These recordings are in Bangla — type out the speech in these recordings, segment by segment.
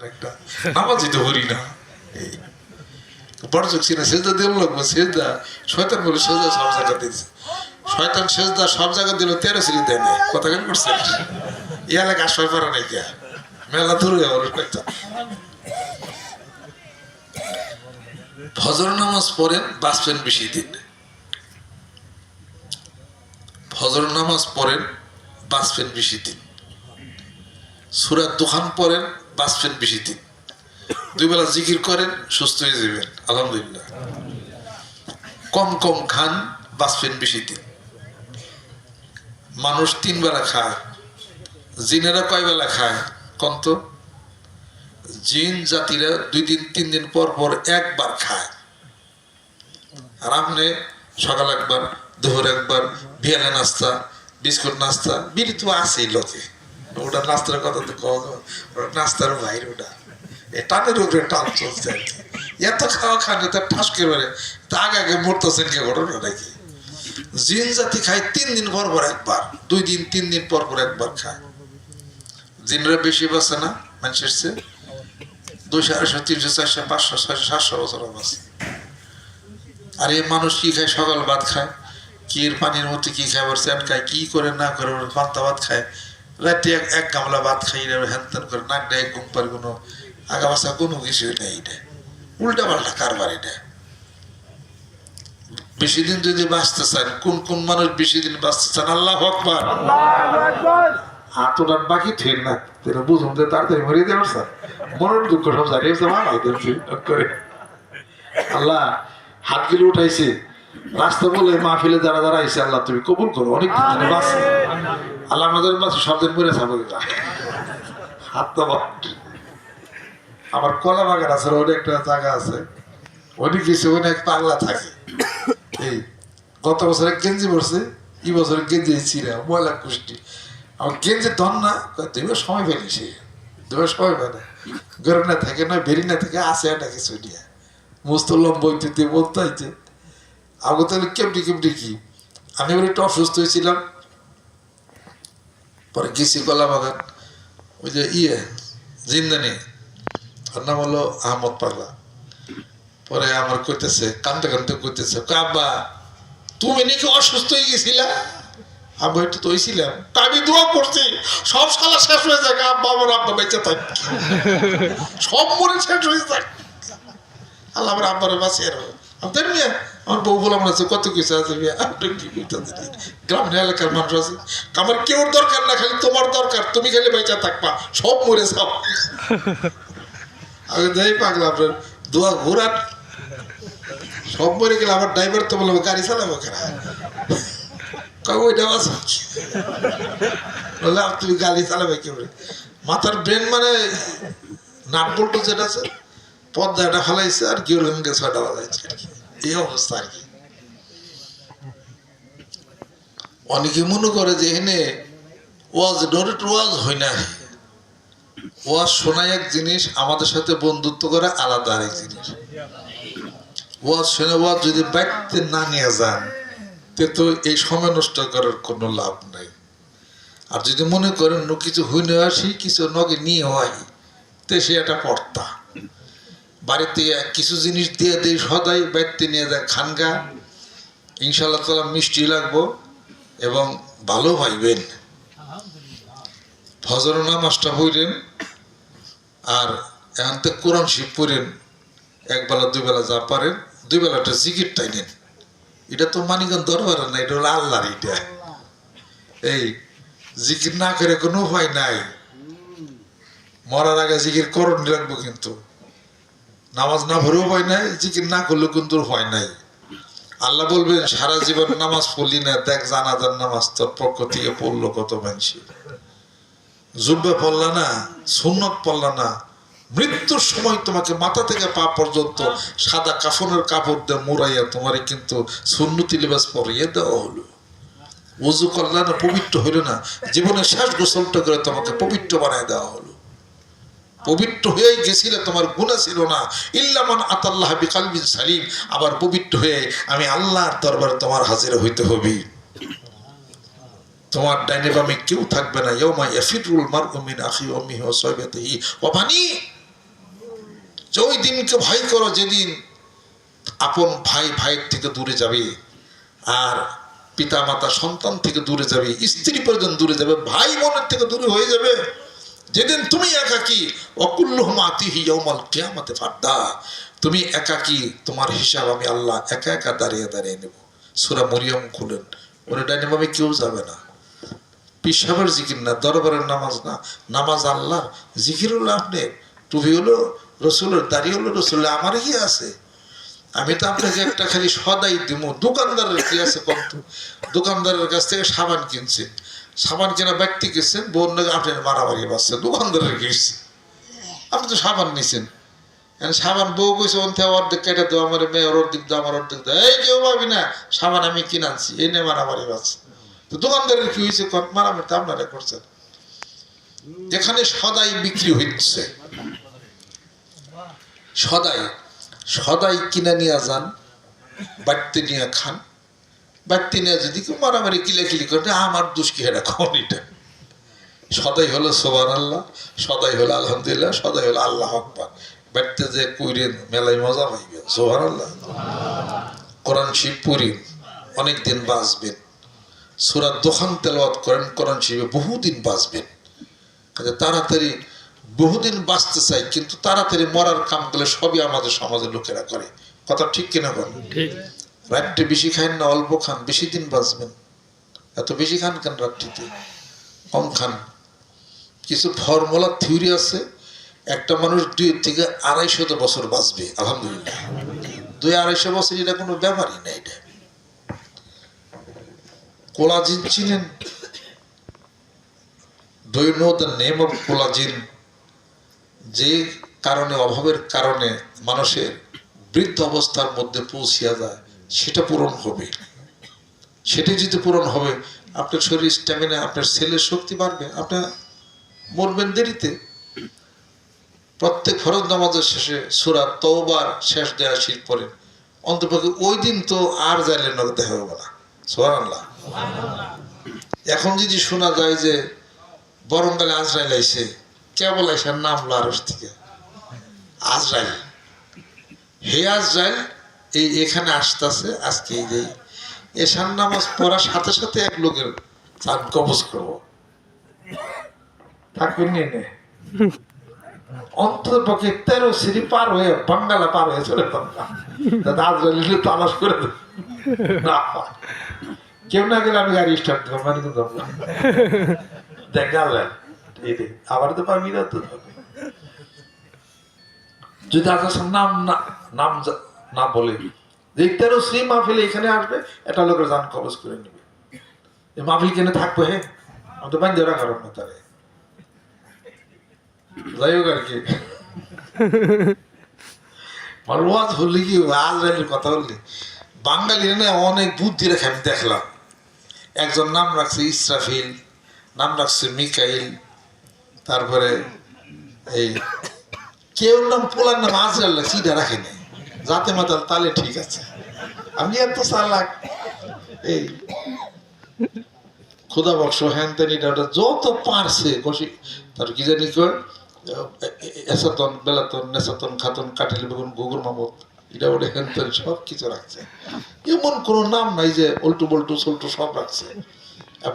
একটা নামাজই তো করি না বড় চোখ ছিল সেজদা দিল লাগবো সেজদা শয়তান বলে সেজদা সব জায়গা দিয়েছে শয়তান সেজদা সব জায়গা দিল তেরো সিঁড়ি দেয় না কথা কেন করছে এলাকা আশ্রয় পারা নাই কে মেলা দূরে একটা ফজর নামাজ পড়েন বাঁচবেন বেশি দিন ফজর নামাজ পড়েন বাঁচবেন বেশি দিন সুরাত দোকান পড়েন বাঁচবেন বেশি দিন। দুই বেলা জিকির করেন, সুস্থ হয়ে যাবেন। আলহামদুলিল্লাহ। কম কম খান বাঁচবেন বেশি দিন। মানুষ তিন বেলা খায়, জিনেরা কয় বেলা খায় কম তো? জিন জাতিরা দুই দিন, তিন দিন পর পর একবার খায়। আর আপনি সকাল একবার, দুপুর একবার বিয়ালে নাস্তা, বিস্কুট নাস্তা, বিড়ি তো আছেই লোকে ওটা নাস্তার কথা তো। ওটা বাইরে ওটা। টানের উপরে টান চলছে আর কি। এত খাওয়া খান তার ঠাস করে বেড়ে তা আগে আগে মরতেছেন কে ঘটনা নাকি? জিন জাতি খায় তিন দিন পর পর একবার, দুই দিন, তিন দিন পর পর একবার খায়। জিনরা বেশি বাঁচে না, মানুষের চেয়ে। দুশো আড়াইশো তিনশো চারশো, পাঁচশো, ছয়শো, সাতশো বছর বাঁচে। আর এই মানুষ কি খায়? সকাল ভাত খায়। কি এর পানির মধ্যে কি খায়? আবার খায় কি করে না করে পান্তা ভাত খায়? রাতে এক এক গামলা ভাত খাই হ্যান ত্যান করে নাক দেয় ঘুম পার কোনো আগা বাসা কোনো কিছুই নেই এটা। উল্টা পাল্টা কারবার এটা। বেশি দিন যদি বাঁচতে চান কোন কোন মানুষ বেশি দিন বাঁচতে চান? আল্লাহ আকবার। হাতটার বাকি ঠিক না। তেরা বুঝুন যে তাড়াতাড়ি মরে দেওয়ার স্যার মনের দুঃখ সব জানিয়েছে দেখছি করে। আল্লাহ হাতগুলো উঠাইছে। রাস্তা বলে মাহফিলে যারা যারা আইছে আল্লাহ তুমি কবুল করো। অনেক বাঁচে আল্লাহ আমাদের বাঁচে সব দিন মরে যাব। হাত তো আমার কলা বাগান আছে ওর একটা জায়গা আছে। অনেক কিছু অনেক পাগলা থাকে। এই গত বছরে গেঞ্জি পড়ছে এই বছরে গেঞ্জি ছিঁড়া ময়লা কুষ্টি। আমার গেঞ্জি ধন না তুই সময় পেলিস দুবার সময় পায় না। গরম না থাকে না বেরি না থাকে আসে না কিছু নিয়ে। মস্ত লম্ব হইতে বলতে হইতে। আগে তাহলে কেমটি কেমটি কি? আমি এবার একটু অসুস্থ হয়েছিলাম। পরে গেছি কলা বাগান ওই যে ইয়ে জিন্দানি। ওর নাম হলো আহমদ পাগলা। পরে আমার কইতেছে কান্দতে কান্দতে কইতেছে "কয়, আব্বা তুমি নাকি অসুস্থ হয়ে গেছিলা? আব্বা একটু তো হয়েছিলাম তা আমি দোয়া করছি সব সালা শেষ হয়ে যাক। আব্বা আমার আব্বা বেঁচে থাক। সব মরে শেষ হয়ে যাক। আল্লাহ আমার আব্বার বাঁচিয়ে রাখো আমাদের মেয়ে আমার বউ বলে আছে কত কিছু আছে মেয়ে গ্রামীণ এলাকার মানুষ আছে আমার কেউ দরকার না খালি তোমার দরকার তুমি খালি বেঁচে থাকবা, সব মরে সব আমি যাই পাগলা আপনার দোয়া ঘোরান। সব মরে গেলে আমার ড্রাইভার তো বলব গাড়ি চালাবো কেন? ওইটা আছে বললাম তুমি গাড়ি চালাবে কি করে মাথার ব্রেন মানে নাট বল্টু যেটা আছে পদ্মাটা ফেলাইছে আর কি, হলো ছয়টা বাজাইছে আর কি। এই অবস্থা আর কি। অনেকে মনে করে যে এখানে ওয়াজ ডোরেট ওয়াজ হয় না। ওয়াজ শোনা এক জিনিস, আমাদের সাথে বন্ধুত্ব করা আলাদা আরেক জিনিস। ওয়াজ শুনে, ওয়াজ যদি ব্যক্তি না নিয়ে যান, তে তো এই সময় নষ্ট করার কোনো লাভ নাই। আর যদি মনে করেন কিছু হইনে আসি, কিছু নগে, নিয়ে হয় তে সে একটা পর্তা বাড়িতে কিছু জিনিস দিয়ে দিই, সদাই ব্যক্তি নিয়ে যায় খানগা ইনশাল্লাহ তালা মিষ্টি লাগবো এবং ভালো ভাইবেন। ফজর নামাজটা হইলেন আর এখান থেকে কোরআন শিব পড়েন। এক বেলা, দুই বেলা যা পারেন, দুই বেলাটা জিকির টাইনেন। এটা তো মানিকন দরবার না, এটা হলো আল্লাহর এটা। এই জিকির না করে কোনো উপায় নাই। মরার আগে জিকির করণ রাখব কিন্তু। নামাজ না ভরে উপায় নাই, জিকির না করলে কিন্তু উপায় নাই। আল্লাহ বলবেন, সারা জীবন নামাজ পড়লি না, দেখ জানাজার নামাজ তোর পক্ষ থেকে পড়ল কত মানুষের জুব্বে পড়লা না, সুন্নত পড়লা না, মৃত্যুর সময় তোমাকে মাথা থেকে পা পর্যন্ত সাদা কাফনের কাপড় দিয়ে মুড়াইয়া তোমারে কিন্তু সুন্নতি লিবাস পরিয়ে দেওয়া হলো। উজু করলে না, পবিত্র হইল না, জীবনের শেষ গোসলটা করে তোমাকে পবিত্র বানায় দেওয়া হলো। পবিত্র হয়ে গেছিলে, তোমার গুণা ছিল না। ইল্লামান আতাল্লাহ বিকালবিন সালিম। আবার পবিত্র হয়ে আমি আল্লাহর দরবার তোমার হাজির হইতে হবে। তোমার ডাইনে বামে কেউ থাকবে না। ইয়মা ইয়াফিরুল মারউ মিন আখি ওয়া সাহবিহি ওয়া বানি। যে ওই দিনকে ভয় করো, যেদিন আপন ভাই ভাইয়ের থেকে দূরে যাবে আর পিতা মাতা সন্তান থেকে দূরে যাবে, স্ত্রী পর্যন্ত দূরে যাবে ভাই বোনের থেকে দূরে হয়ে যাবে। যেদিন তুমি একাকি অকুল্লহ মাতিহি ইয়াউমাল কিয়ামাতে ফাদ্দা তুমি একাকি, তোমার হিসাব আমি আল্লাহ একা একা দাঁড়িয়ে দাঁড়িয়ে নেব। সূরা মরিয়ম খুলেন। ওরে ডাইনিভাবে কেউ যাবে না। পিসাবের জিকির না, দরবারের নামাজ না। নামাজ আল্লাহর জিকির হলো আপনি টুপি হলো রসুলের দাড়ি হলো রসুলের আমার কি আছে? আমি তো আপনাকে একটা খালি সদাই দিব দোকানদারের কি আছে কত দোকানদারের কাছ থেকে সাবান কিনছেন সাবান কেনা ব্যক্তি গেছেন বোন নাকি আপনার মারামারি বাসছে দোকানদারের কিনছে আপনি তো সাবান নিছেন। সাবান বউ কইছে ওন থেকে অর্ধেক কেটে দেবো আমার মেয়ে ওর অর্ধেক দাও, আমার অর্ধেক দাও। এই কেউ পাবি না, সাবান আমি কিনানছি এই নিয়ে মারামারি বাসছে তো দোকানদারের কি হয়েছে মারামারি তো আপনারা করছেন। যেখানে সদাই বিক্রি হচ্ছে সদাই সদাই কিনে নিয়ে যান, বাড়তে নিয়ে খান। বাড়তে নিয়ে যদি কেউ মারামারি কিলাকিলি করে আমার দুষ কি এটা কোন এটা? সদাই হলো সোবান আল্লাহ সদাই হলো আলহামদুলিল্লাহ, সদাই হলো আল্লাহ আকবার। বাড়তে যে কইরেন মেলায় মজা পাইবেন সোহান আল্লাহ কোরআন শিব অনেক দিন বাঁচবেন। সুরাত দোকান তেলাওয়াত করেন, কোরআন শিবে বহুদিন বাঁচবেন। কাজে তাড়াতাড়ি, বহুদিন বাঁচতে চাই, কিন্তু তাড়াতাড়ি মরার কাম করলে সবই আমাদের সমাজের লোকেরা করে। কথা ঠিক কিনা বল? ঠিক। রাত্রে বেশি খান না, অল্প খান, বেশি দিন বাঁচবেন। এত বেশি খান কেন রাত্রিতে? কম খান। কিছু ফর্মুলা থিওরি আছে, একটা মানুষ দুই থেকে আড়াইশত বছর বাঁচবে, আলহামদুলিল্লাহ। দুই আড়াইশো বছর এটা কোনো ব্যাপারই না এটা। কোলাজিন চিনেন? Do know the name of collagen? যে কারণে, অভাবের কারণে মানুষের বৃদ্ধ অবস্থার মধ্যে পৌঁছিয়া যায়। সেটা পূরণ হবে। সেটি যদি পূরণ হবে, আপনার শরীর স্ট্যামিনা আপনার সেলের শক্তি বাড়বে, আপনার মরবেন দেরিতে। প্রত্যেক ফরজ নামাজের শেষে সুরা তওবার শেষ দেয়া শীত পরে অন্তপক্ষে ওই দিন তো আর নগদ দেখা হবে না। সোহান আল্লাহ এখন যদি শোনা যায় যে বরঙ্গালে আজরাইল আইসে কেবল আইসার নাম লারস থেকে। আজরাইল। হে আজরাইল এই এখানে আসতেছে, আজকে এই যে এশার নামাজ পড়ার সাথে সাথে এক লোকের চান কবজ করব। থাকবেন নিয়ে নে। অন্তত পক্ষে তেরো সিঁড়ি পার হয়ে বাঙ্গালা পার হয়ে চলে আজরাইল তালাশ করে না, কেউ না গেলে আমি গাড়ি স্টার্ট দেবো মানে কিন্তু দেখালেন আবার তো পারবি না, তো যদি আকাশের নাম না নাম না বলে যে তেরো শ্রী মাহফিল এখানে আসবে এটা লোকের যান কবজ করে নেবে। এই মাহফিল কেনে থাকব, হে? আমি তো বান্ধে রাখার না তারে যাই হোক আর কি। আমার ওয়াজ হলি কি আজরাইলের কথা বললি? বাঙালির না অনেক বুদ্ধি রেখে আমি দেখলাম। একজন নাম রাখছে ইসরাফিল, নাম রাখছে মিকাইল, তারপরে এই কেউ নাম পোলার নাম আজরাল চিটা রাখে নাই যাতে মাতাল তালে ঠিক আছে। আমি এত চালাক। এই খোদা বক্স হ্যান তেন ওটা যত পারছে, বসে, তার কি জানি কর এসাতন, বেলাতন নেশাতন খাতন কাঠিল বেগুন গুগুর মামত এটা ওটা হ্যান তেন সব কিছু রাখছে। এমন কোনো নাম নাই যে উল্টু বল্টু সল্টু সব রাখছে।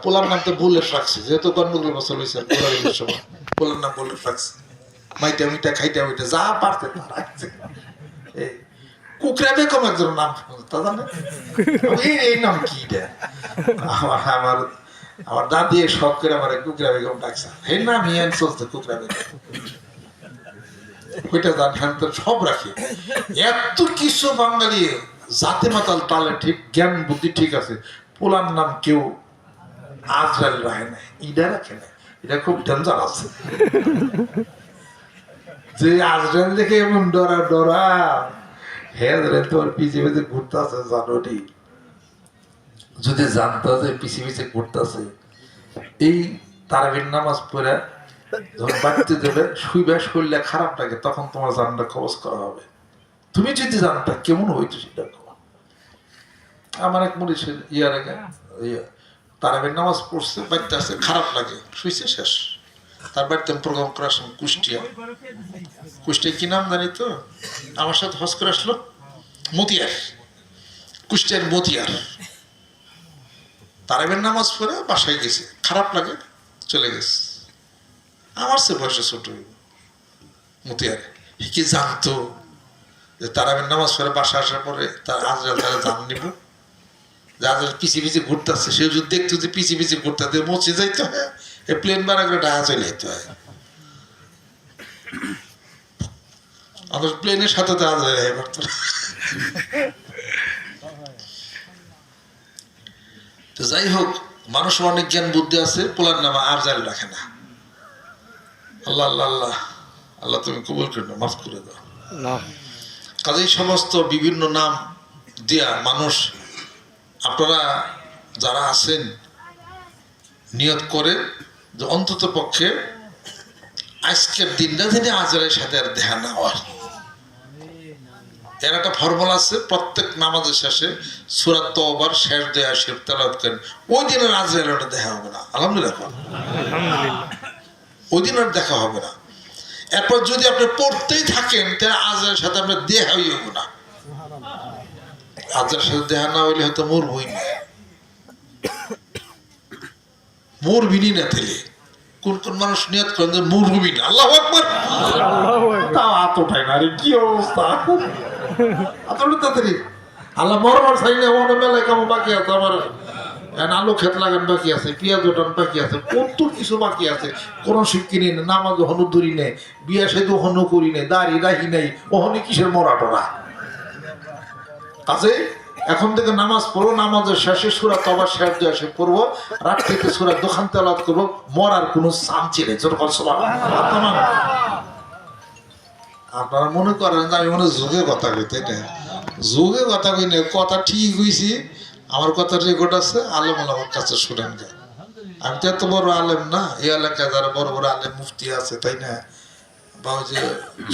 পোলার নাম তো বুলেট রাখছে, যেহেতু গন্ডগোল বছর হয়েছে পোলার সময় পোলার নাম বুলেট রাখছে। মাইটা মিটা, খাইটা মিটা, যা পারতে রাখছে। এই কুকরা বেগম একজন নাম এই নাম কি এটা? আমার আমার আমার দাদি শখ করে আমার কুকরা বেগম ডাকছে। এই বেগম সব রাখি। এত কিছু বাঙালি, জাতে মাতাল তালে ঠিক, জ্ঞান, বুদ্ধি ঠিক আছে। পোলার নাম কেউ আজরাল রাখে না ইডা রাখে না এটা খুব ডেঞ্জার আছে যে আজরাল দেখে এমন ডরা ডরা যদি যে ঘুরতেছে, এই নামাজ পড়ে দেবে করলে খারাপ লাগে, তখন তোমার জানটা কবজ করা হবে। তুমি যদি জানতা, কেমন হইতো সেটা আমার এক মুড়ি ইয়ার আগে ইয়ে তারাবির নামাজ পড়ছে, বাড়িতে আসছে খারাপ লাগে, শুইছে, শেষ। তার বাড়িতে প্রোগ্রাম করে আসলাম কুষ্টিয়া। কুষ্টিয়া কি নাম জানি তো? আমার সাথে হজ করে আসলো মতিয়ার। কুষ্টিয়ার মতিয়ার। তারাবের নামাজ পড়ে বাসায় গেছে। খারাপ লাগে, চলে গেছে। আমার সে বয়সে ছোট। মতিয়ারে কি জানতো যে তারাবের নামাজ পড়ে বাসা আসার পরে তার আজরাল তারা জান নিব? যে আজরাল পিছি পিছি ঘুরতেছে সে যদি দেখতো যে পিছি পিছি ঘুরতে মচে যাইতে হয়। এই প্লেন বাড়া করে ডাহা চলে যেতে হয়। আমাদের প্লেনের সাথে তো এবার তো যাই হোক মানুষ অনেক জ্ঞান বুদ্ধি আছে পোলার নামে আর জাল রাখে না। আল্লাহ আল্লাহ আল্লাহ। আল্লাহ তুমি কবুল করে নাও, মাফ করে দাও। না। কাজেই সমস্ত বিভিন্ন নাম দিয়া মানুষ আপনারা যারা আছেন নিয়ত করে যে অন্তত পক্ষে আজকের দিনটা যেন আজরের সাথে আর দেখা না হয়। এর একটা ফর্মুলা আছে প্রত্যেক নামাজের শেষে সুরাত তওবার শেষ দেয়া শিব তেলাওয়াত করেন। ওই দিনের আজরের ওটা দেখা হবে না। আলহামদুলিল্লাহ। ওই দিন আর দেখা হবে না। এরপর যদি আপনি পড়তেই থাকেন তাহলে আজরের সাথে আপনার দেহাই হইব না। আজরের সাথে দেহা না হইলে হয়তো মোর বই না। মোর বিনি না তেলে কোন কোন মানুষ নিয়ত করেন যে মোর হবি না আল্লাহ আকবর। আকবার। তাও হাত ওঠায় না। রে কি অবস্থা? ওঠে তাড়াতাড়ি। আল্লাহ মরবার চাই না মনে মেলায় কেমন বাকি আছে আমার। আলু ক্ষেত লাগান বাকি আছে পেঁয়াজ ওঠান বাকি আছে কত কিছু বাকি আছে। কোন শিব কিনি না নামাজ হনু ধরি নেই বিয়া সেতু হনু করি নেই দাড়ি রাহি নেই ওহনি কিসের মরা টরা কাজে এখন থেকে নামাজ পড়ব নামাজের শেষে সুরা তবার শেষ দিয়ে আসে পড়ব রাত থেকে সুরা দোকান তেলাত করব, মরার কোনো চান্সি নেই। আপনারা মনে করেন যে আমি মনে যুগে কথা কই তাই না যুগে কথা কই না, কথা ঠিক হইছি আমার কথা রেকর্ড আছে, আলেম আমার কাছে শুনেন আমি তো এত বড় আলেম না, এই এলাকায় যারা বড় বড় আলেম, মুফতি আছে, তাই না? বা ওই যে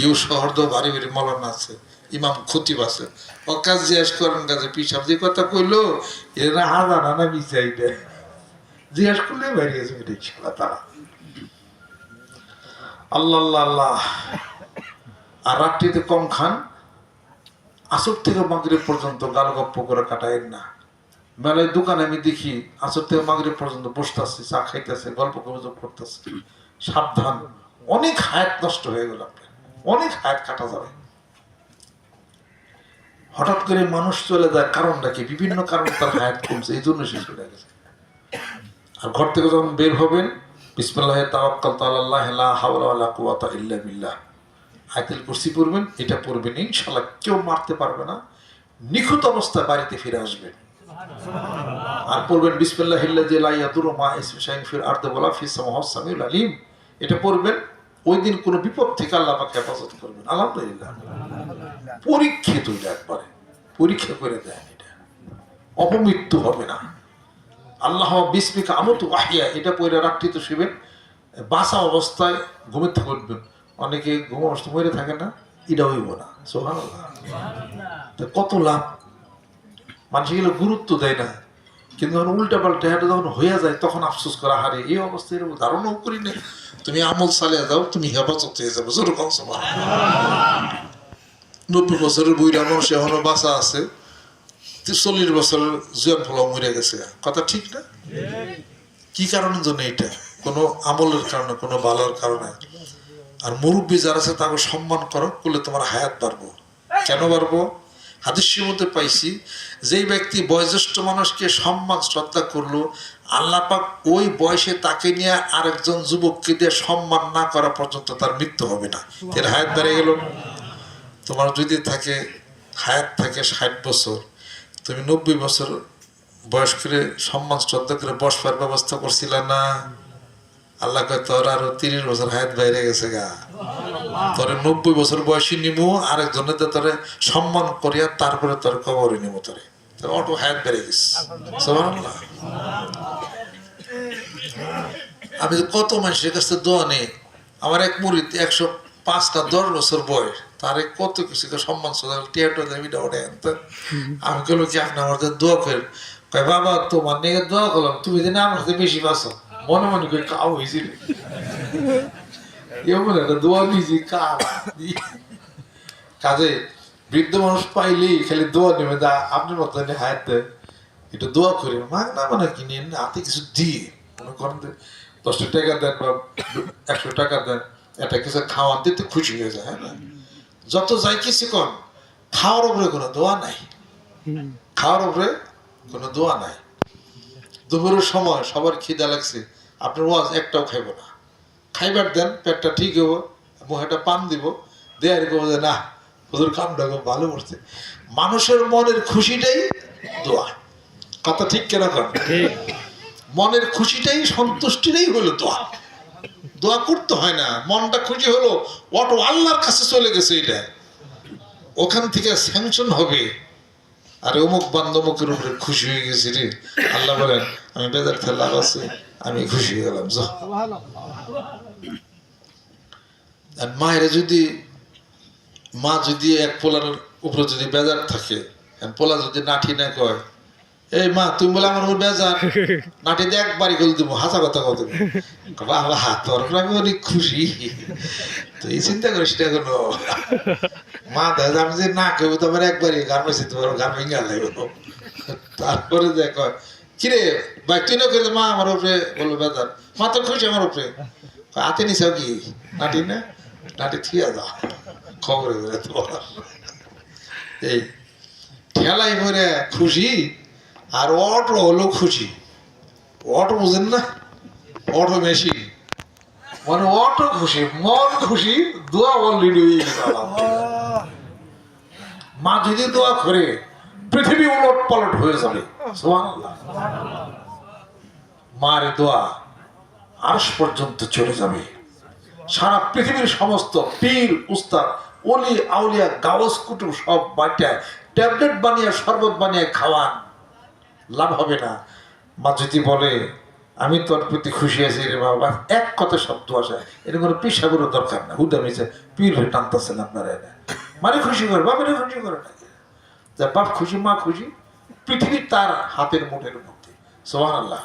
ইউ শহর তো ভারী ভারী মলন আছে, ইমাম খতিব আছে। ও কাজ জিজ্ঞেস করেন, কাজে পিসাব যে কথা কইলো, এরা হাজানা না বিচাই দেয়। জিজ্ঞেস করলে বেরিয়েছে রিক্সা তারা। আল্লাহ আল্লাহ আর রাত্রিতে কম খান, আসর থেকে মাগরিব পর্যন্ত গাল গপ্প করে কাটায়েন না। মেলায় দোকানে আমি দেখি, আসর থেকে মাগরিব পর্যন্ত বসতেছে, চা খাইতেছে, গল্প গুজব করতেছে সাবধান। অনেক হায়াত নষ্ট হয়ে গেল আপনার। অনেক হায়াত কাটা যাবে। হঠাৎ করে মানুষ চলে যায় কারণটা কি? বিভিন্ন কারণে তার হায়াত কমছে এই জন্য সে চলে গেছে। আর ঘর থেকে যখন বের হবেন বিসমিল্লাহ তাওয়াক্কাল তাআলা লা হাওলা ওয়ালা কুওয়াতা ইল্লা বিল্লাহ। আয়াতুল কুরসি পড়বেন এটা পড়বেন ইনশাআল্লাহ কেউ মারতে পারবে না। নিখুঁত অবস্থায় বাড়িতে ফিরে আসবেন। আর পড়বেন বিসমিল্লাহ ইল্লাযী লা ইয়াদুরু মা ইসমি শাইইন ফিল আরদি ওয়ালা ফিস সামাওয়াত সামিউল আলিম। এটা পড়বেন ওই দিন কোনো বিপদ থেকে আল্লাহ হেফাজত করবেন। আলহামদুলিল্লাহ। পরীক্ষিত একবারে। পরীক্ষা করে দেন এটা। অপমৃত্যু হবে না। আল্লাহ বিস্মিকা আমতু আহিয়া এটা পরে রাত্রিতে শুবেন। বাসা অবস্থায় ঘুমের থেকে উঠবেন। অনেকে ঘুম অবস্থা মরে থাকে না এটা হইব না। সোহান কত লাভ? মানুষ এগুলো গুরুত্ব দেয় না। কিন্তু যখন উল্টা পাল্টা যখন হইয়া যায়, তখন আফসোস করা হারে। এই অবস্থায় ধারণাও করি না তুমি আমল চালিয়ে যাও, তুমি হেফাজত হয়ে যাব। জোর কম সমান নব্বই বছরের বইরা মানুষ এখনও বাঁচা আছে। চল্লিশ বছরের জুয়ান ফলাও মরে গেছে। কথা ঠিক না? কি কারণের জন্য এটা? কোনো আমলের কারণে, কোনো ভালোর কারণে? আর মুরব্বী যারা আছে তাকে সম্মান করো, করলে তোমার হায়াত বাড়বো। কেন বাড়বো? হাদিসের মধ্যে পাইছি, যেই ব্যক্তি বয়োজ্যেষ্ঠ মানুষকে সম্মান, শ্রদ্ধা করল, আল্লাহ পাক ওই বয়সে তাকে নিয়ে আরেকজন যুবককে দিয়ে সম্মান না করা পর্যন্ত তার মৃত্যু হবে না। এর হায়াত বেড়ে গেল। তোমার যদি থাকে, হায়াত থাকে ষাট বছর, তুমি নব্বই বছর বয়স করে সম্মান, শ্রদ্ধা করে বসবার ব্যবস্থা করছিল না। আল্লাহ কয়, তোর আরও তিরিশ বছর হায়াত বাইরে গেছে গা। তোরে নব্বই বছর বয়সী নিমু, আরেকজনের তোরে সম্মান করিয়া তারপরে তোর কবরে নিমু তোরে। অটো হায়াত বেড়ে গেছে। আমি কত মানুষের কাছে দোয়া নেই। আমার এক মুড়ি একশো পাঁচটা দশ বছর বয়স, তারে কত কিছু সম্মান সদাল টিয়াটো ওঠে আমি কইলো কি, আপনি জন্য দোয়া করেন। কয়, বাবা, তোমার নিয়ে দোয়া করলাম, তুমি যদি আমার বেশি বাঁচো মনে মনে করে কাউ হয়েছিল এমন একটা দোয়া নিজে কাজ কাজে বৃদ্ধ মানুষ পাইলেই খালি দোয়া নেবে দা আপনার মতো হায়াত দেয় একটু দোয়া করে মাগ না মানে কিনে এনে হাতে কিছু দিয়ে মনে করেন দশটা টাকা দেন বা একশো টাকা দেন এটা কিছু খাওয়ান দিতে খুশি হয়ে যায় হ্যাঁ না যত যাই কিছু কন খাওয়ার উপরে কোনো দোয়া নাই খাওয়ার উপরে কোনো দোয়া নাই দুপুরের সময় সবার খিদা লাগছে আপনার ওয়াজ একটাও খাইব না। খাইবার দেন পেটটা ঠিক হব মুখেটা পান দিব দেয়ার করব যে না হুজুর কামটা খুব ভালো করছে। মানুষের মনের খুশিটাই দোয়া। কথা ঠিক কেন কর মনের খুশিটাই সন্তুষ্টিটাই হলো দোয়া। দোয়া করতে হয় না। মনটা খুশি হলো অটো আল্লাহর কাছে চলে গেছে এটা। ওখান থেকে স্যাংশন হবে। আর অমুক বান্ধবকের উপরে খুশি হয়ে গেছি রে। আল্লাহ বলেন, আমি বেজার লাভ আছে, আমি খুশি হয়ে গেলাম আর মায়ের যদি, মা যদি এক পোলার উপরে যদি বেজার থাকে পোলা যদি নাঠি না কয় এই মা তুমি বলে আমার বেজার। নাটি দিয়ে একবারই করে দেবো হাসা কথা কত বাবা তোর আমি অনেক খুশি। তুই চিন্তা করিস না কোনো। মা দাদা আমি যে না কেউ তো আমার একবারই গান পাইছি তোমার গান ভেঙে লাগবে তারপরে দেখ কিরে ভাই তুই না করলে মা আমার উপরে বলল বেজার। মা তো খুশি আমার উপরে। হাতে নিছ কি? নাটি না? নাটি থিয়া দাও খবর তোমার। এই ঠেলাই ভরে খুশি? আর অটো হলো খুশি। অটো বুঝেন না? অটো মেশিন মানে অটো খুশি, মন খুশি, দোয়া অলরেডি হয়ে গেছে। মা যদি দোয়া করে, পৃথিবী উলট পালট হয়ে যাবে। মার দোয়া আরশ পর্যন্ত চলে যাবে। সারা পৃথিবীর সমস্ত পীর, উস্তাদ অলি আউলিয়া গাওস কুটুম সব বাটায় ট্যাবলেট বানিয়ে, শরবত বানিয়ে খাওয়ান। লাভ হবে না। মা যদি বলে, আমি তোর প্রতি খুশি আছি রে বাবা। এক কথা শব্দ আসে। এটা কোনো পেশাগুলোর দরকার না। হুদা মিছে পীর হয়ে টানতেছেন আপনারা এটা মানে খুশি করে বাবারে খুশি করে না যা বাপ খুশি, মা খুশি পৃথিবী তার হাতের মুঠের মধ্যে। সোহান আল্লাহ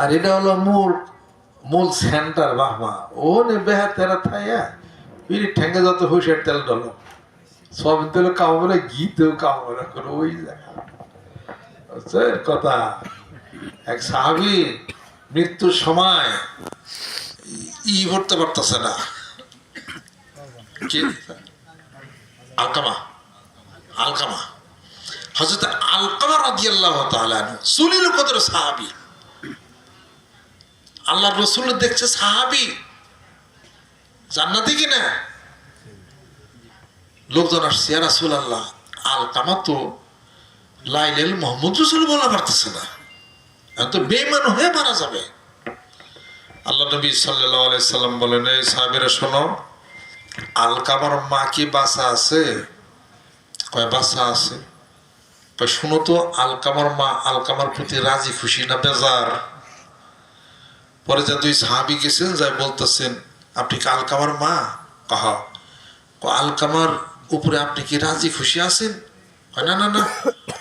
আর এটা হলো মূল মূল সেন্টার বাহমা। ও নে বেহা তেরা থাইয়া পিড়ি ঠেঙ্গে যত হুশের তেল ডলো সব তেল কাম বলে গীতেও কাম বলে করে ওই জায়গা কথা, এক সাহাবি মৃত্যুর সময় ই- ভরতে পারতেছে না। আলকামা। আলকামা। হজরত আলকামা তাআলা আনহু। সুলিল কদর সাহাবী। আল্লাহ রসুল দেখছে সাহাবি। জান্নাতি কিনা? লোকজন আসছে রাসুল আল্লাহ আল কামা তো লাইলেল মোহাম্মদ রসুল বলা পারতেছে না। এত বেমান হয়ে মারা যাবে। আল্লাহ নবী সাল্লাহ সাল্লাম বলেন, এই সাহাবিরা শোনো, আল কামার মা কি বাসা আছে? কয়, বাসা আছে। শুনো তো আলকামার মা আলকামার প্রতি রাজি, খুশি না বেজার? পরে যা দুই সাহাবি গেছেন যাই বলতেছেন, আপনি কি আলকামার মা? কহ ক আলকামার উপরে আপনি কি রাজি, খুশি আছেন? না না না,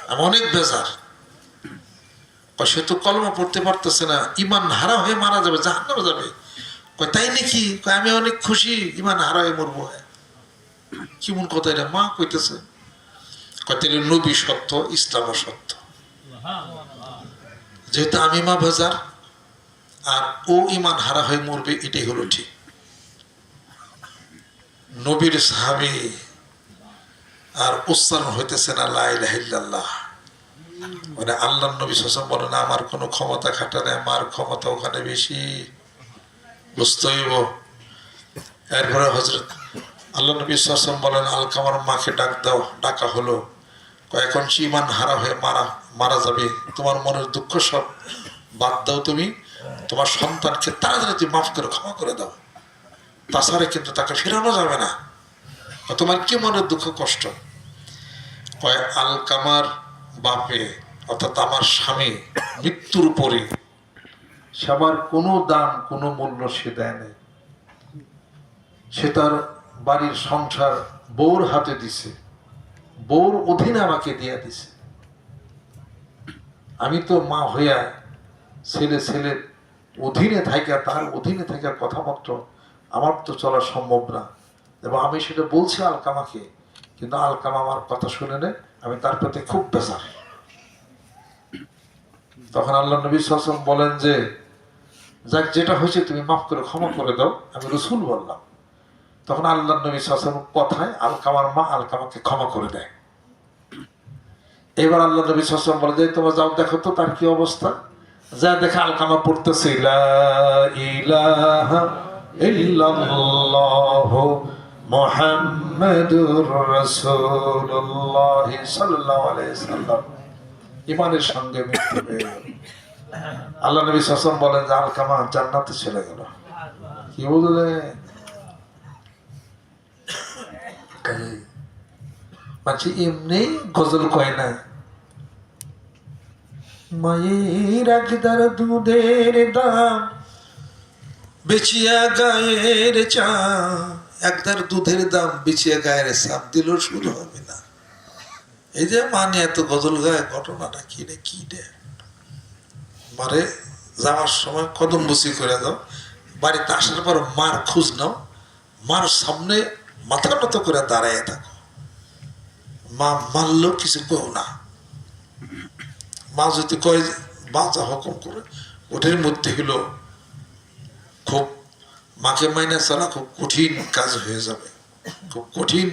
আমি অনেক বেজার। সে তো কলমা পড়তে পারতেছে না ইমান হারা হয়ে মারা যাবে, জাহান্নামে যাবে। কয়, তাই নাকি? আমি অনেক খুশি ইমান হারা হয়ে মরবো। কেমন কথা এটা? মা কইতেছে। কয় নবী সত্য ইসলামও সত্য। যেহেতু আমি মা বেজার, আর ও ইমান হারা হয়ে মরবে, এটাই হলো ঠিক। নবীর সাহাবি আর উচ্চারণ হইতেছে না লাইল্লাহ মানে আল্লাহ নবী সাসম না, আমার কোনো ক্ষমতা খাটা নেই, আমার ক্ষমতা ওখানে বেশি। বুঝতে হইব। এরপরে হজরত আল্লাহ নবী সাসম বলেন, আলকামার, মাকে ডাক দাও, ডাকা হলো। এখন সে হারা হয়ে মারা মারা যাবে। তোমার মনের দুঃখ সব বাদ দাও তুমি। তোমার সন্তানকে তাড়াতাড়ি তুমি মাফ করে, ক্ষমা করে দাও। তাছাড়া কিন্তু তাকে ফেরানো যাবে না। তোমার কি মনে দুঃখ, কষ্ট? কয় আলকামার বাপে, অর্থাৎ আমার স্বামী মৃত্যুর পরে সে আমার কোনো দাম, কোনো মূল্য সে দেয় নাই। সে তার বাড়ির সংসার বউর হাতে দিছে, বউর অধীনে আমাকে দিয়া দিছে। আমি তো মা হইয়া ছেলে ছেলের অধীনে থাকা তার অধীনে থাকা কথাবার্তা আমার তো চলা সম্ভব না। এবং আমি সেটা বলছি আলকামাকে, কিন্তু আলকামা আমার কথা শুনে নেয়, আমি তার প্রতি খুব বেজার। তখন আল্লাহ নবী সাসম বলেন যে, যাক, যেটা হয়েছে তুমি মাফ করে, ক্ষমা করে দাও, আমি রসুল বললাম। তখন আল্লাহ নবী সাসম কথায় আলকামার মা আলকামাকে ক্ষমা করে দেয়। এবার আল্লাহ নবী সাসম বলে যে, তোমার যাও, দেখো তো তার কি অবস্থা। যা দেখে আলকামা পড়তেছে ইলাহা ইল্লাল্লাহ মুহাম্মাদুর রাসূলুল্লাহ সাল্লাল্লাহু আলাইহি সাল্লাম। ইমানের সঙ্গে মৃত্যু হয়ে গেল আল্লাহ নবী সাসম বলেন যে আলকামা জান্নাতে চলে গেল। কি বললে মাঝে এমনি গজল কয় না, মায়ের একদার দুধের দাম বেচিয়া গায়ের চা একদার দুধের দাম বিছিয়ে গায়ের চাপ দিলেও শুরু হবে না। এই যে মানে এত গজল গায়ে, ঘটনাটা কি রে কি রে? মারে, যাওয়ার সময় কদম বসি করে দাও। বাড়িতে আসার পর মার খোঁজ নাও। মার সামনে মাথা নত করে দাঁড়াইয়া থাকো। মা মারলেও কিছু কেউ না। মা যদি কয়, বাঁচা হুকুম করে। ওটার মধ্যে হলো খুব মাকে মাইনে চলা খুব কঠিন কাজ হয়ে যাবে। খুব কঠিন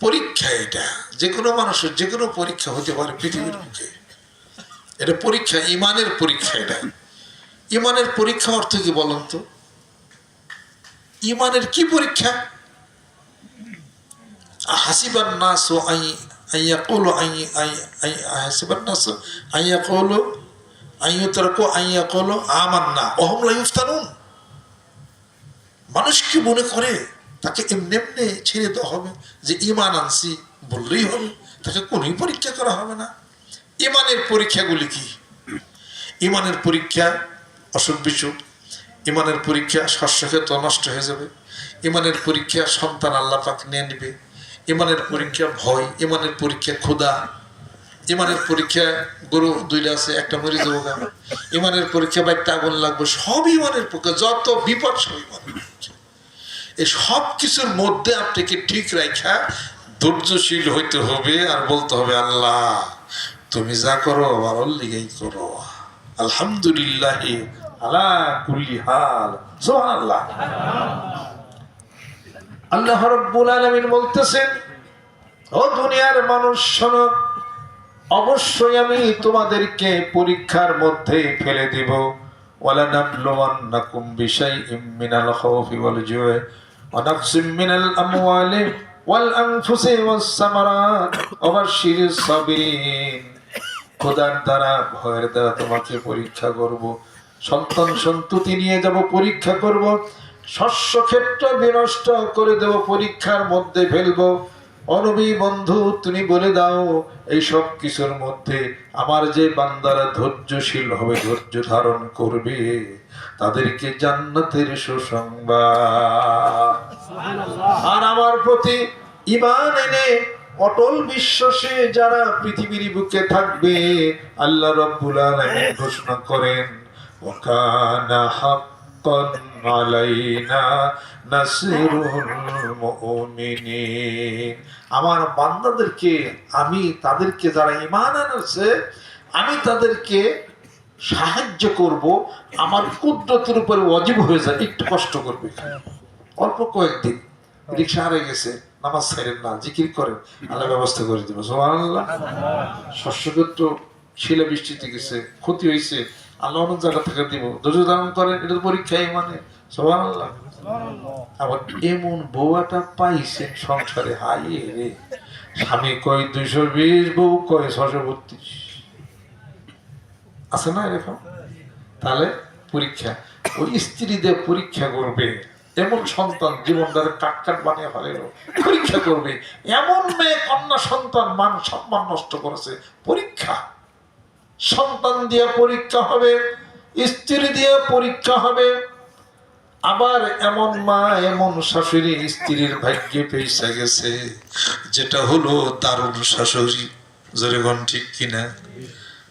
পরীক্ষা এটা। যে কোনো মানুষের যে কোনো পরীক্ষা হতে পারে পৃথিবীর মুখে এটা পরীক্ষা, ইমানের পরীক্ষা এটা। ইমানের পরীক্ষা অর্থ কি বলুন তো? ইমানের কি পরীক্ষা? হাসিবান নাস ও আই আইয়া কলো আই আই আই হাসিবান নাস আইয়া কৌলো আইয়ু তরকো আইয়া কৌলো আমার না অহম অহমলা ইউফতানুন। মানুষ কি মনে করে? তাকে এমনি এমনি ছেড়ে দেওয়া হবে যে ইমান আনছি বললেই হবে, তাকে কোনোই পরীক্ষা করা হবে না। ইমানের পরীক্ষাগুলি কি? ইমানের পরীক্ষা অসুখ বিসুখ, ইমানের পরীক্ষা শস্য ক্ষেত্র নষ্ট হয়ে যাবে, ইমানের পরীক্ষা সন্তান আল্লাহ পাক নিয়ে নেবে, ইমানের পরীক্ষা ভয়, ইমানের পরীক্ষা ক্ষুধা ইমানের পরীক্ষা গরু দুইটা আছে, একটা মরে। ইমানের পরীক্ষা বা আগুন লাগবে, সব ইমানের পরীক্ষা, যত বিপদ সব ইমানের এই সব কিছুর মধ্যে আপনাকে ঠিক রাখা ধৈর্যশীল হইতে হবে আর বলতে হবে, আল্লাহ, তুমি যা করো আমার লিগেই করো। আলহামদুলিল্লাহ আলা কুল্লি হাল। আল্লাহ রাব্বুল আলামিন বলতেছেন, ও দুনিয়ার মানুষ, শোনো অবশ্যই আমি তোমাদেরকে পরীক্ষার মধ্যে ফেলে দিব ولنبلونكم بشيء من الخوف والجوع ونقص من الأموال والأنفس والثمرات وبشر الصابرين খোদার দ্বারা ভয়ের দ্বারা তোমাকে পরীক্ষা করব সন্তান সন্ততি নিয়ে যাব পরীক্ষা করব শস্য ক্ষেত্র বিনষ্ট করে দেব পরীক্ষার মধ্যে ফেলবো অনবী বন্ধু তুমি বলে দাও এই সব কিছুর মধ্যে আমার যে বান্দারা ধৈর্যশীল হবে ধৈর্য ধারণ করবে তাদেরকে জান্নাতের সুসংবাদ। আর আমার প্রতি ইমান এনে অটল বিশ্বাসে যারা পৃথিবীর বুকে থাকবে আল্লাহ রব্বুল আলামিন ঘোষণা করেন ওয়াকানা হাক্কান আমার বান্দাদেরকে, আমি তাদেরকে যারা ঈমান এনেছে, আমি তাদেরকে সাহায্য করব, আমার কুদরতের উপরে অজীব হয়ে যায়, একটু কষ্ট করবে। অল্প কয়েকদিন রিক্সা হারে গেছে, নামাজ ছাড়েন না, জিকির করেন, আল্লাহ ব্যবস্থা করে দিব। আল্লাহ শস্যক্ষেত্র শিলা বৃষ্টিতে গেছে, ক্ষতি হয়েছে আল্লাহ অনেক জায়গা থেকে দিব। ধৈর্য ধারণ করেন, এটা তো পরীক্ষাই মানে। সংসারে রে। স্বামী কয় দুইশো বিশ, বউ কয় ছশো আছে না তাহলে পরীক্ষা, ওই দিয়ে পরীক্ষা করবে, এমন সন্তান জীবনটারে কাটকাট বানিয়ে ফেলেল, পরীক্ষা করবে, এমন মেয়ে কন্যা সন্তান মান সম্মান নষ্ট করেছে, পরীক্ষা। সন্তান দিয়ে পরীক্ষা হবে, স্ত্রী দিয়ে পরীক্ষা হবে আবার এমন মা, এমন শাশুড়ি, স্ত্রীর ভাগ্যে পেয়েছে গেছে। যেটা হলো দারুণ শাশুড়ি। জোরে ঠিক কিনা?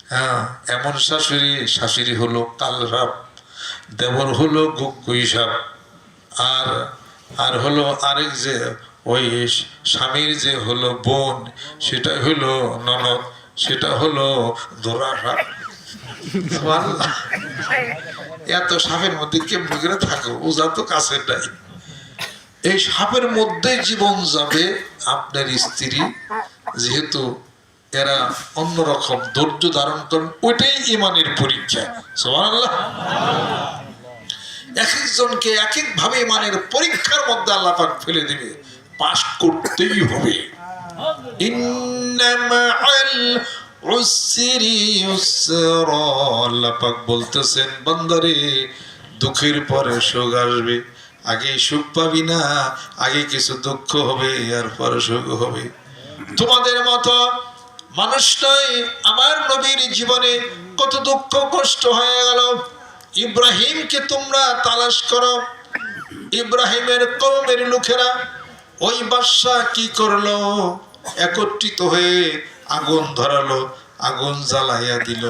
হ্যাঁ এমন শাশুড়ি শাশুড়ি হলো কালরাপ দেবর হলো গুক্কু হিসাব আর আর হলো আরেক যে, ওই স্বামীর যে হলো বোন, সেটা হলো ননদ, সেটা হলো দোরা সুবহানাল্লাহ। এত সাপের মধ্যে কেমনি করে থাকো ওজা তো কাছের নাই। এই সাপের মধ্যে জীবন যাবে আপনার স্ত্রী, যেহেতু এরা অন্যরকম ধৈর্য ধারণ করেন, ওইটাই ইমানের পরীক্ষা। সুবহানাল্লাহ। এক একজনকে এক এক ভাবে ইমানের পরীক্ষার মধ্যে আল্লাহ পাক ফেলে দিবে। পাশ করতেই হবে। ইন্নামাআল উসরি আল্লাহ পাক বলতেছেন, বান্দারে, দুঃখের পরে সুখ আসবে। আগে সুখ পাবি না, আগে কিছু দুঃখ হবে, আর পরে সুখ হবে। তোমাদের মতো মানুষ নয়, আমার নবীর জীবনে কত দুঃখ কষ্ট হয়ে গেল। ইব্রাহিমকে তোমরা তালাশ করো। ইব্রাহিমের কৌমের লোকেরা, ওই বাদশাহ কি করল? একত্রিত হয়ে আগুন ধরালো আগুন জ্বালাইয়া দিল।